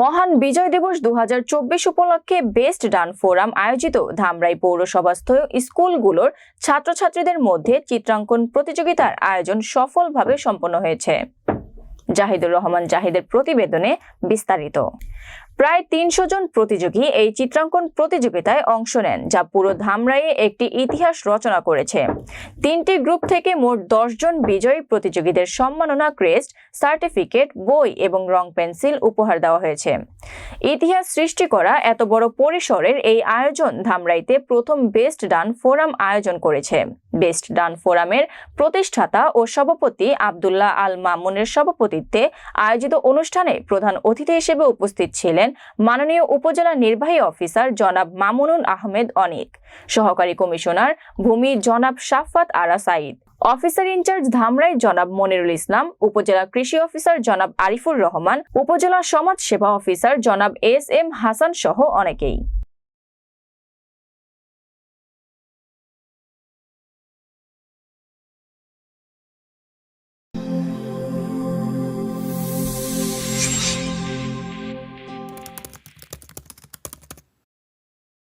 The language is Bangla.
মহান বিজয় দিবস দুহাজার চব্বিশ উপলক্ষে বেস্ট ডান ফোরাম আয়োজিত ধামরাই পৌরসভাস্থ স্কুলগুলোর ছাত্রছাত্রীদের মধ্যে চিত্রাঙ্কন প্রতিযোগিতার আয়োজন সফলভাবে সম্পন্ন হয়েছে। জাহিদুর রহমান জাহিদের প্রতিবেদনে বিস্তারিত। প্রায় তিনশো জন প্রতিযোগী এই চিত্রাঙ্কন প্রতিযোগিতায় অংশ নেন, যা পুরো ধামরাইয়ে একটি ইতিহাস রচনা করেছে। তিনটি গ্রুপ থেকে মোট জন বিজয়ী প্রতিযোগীদের সম্মাননা ক্রেস্ট, সার্টিফিকেট, বই এবং রং পেন্সিল উপহার দেওয়া হয়েছে। ইতিহাস সৃষ্টি করা এত বড় পরিসরের এই আয়োজন ধামরাইতে প্রথম বেস্ট ডান ফোরাম আয়োজন করেছে। বেস্ট ডান ফোরামের প্রতিষ্ঠাতা ও সভাপতি আবদুল্লাহ আল মামুনের সভাপতিত্বে আয়োজিত অনুষ্ঠানে প্রধান অতিথি হিসেবে উপস্থিত ছিলেন মাননীয় উপজেলা নির্বাহী অফিসার জনাব মামুনুল আহমেদ অনিক, সহকারী কমিশনার ভূমি জনাব Shafat Ara Saeed officer in charge Dhamrai জনাব মনিরুল ইসলাম, উপজেলা কৃষি অফিসার জনাব আরিফুর রহমান, উপজেলা সমাজ সেবা অফিসার জনাব এস এম হাসান সহ অনেকেই।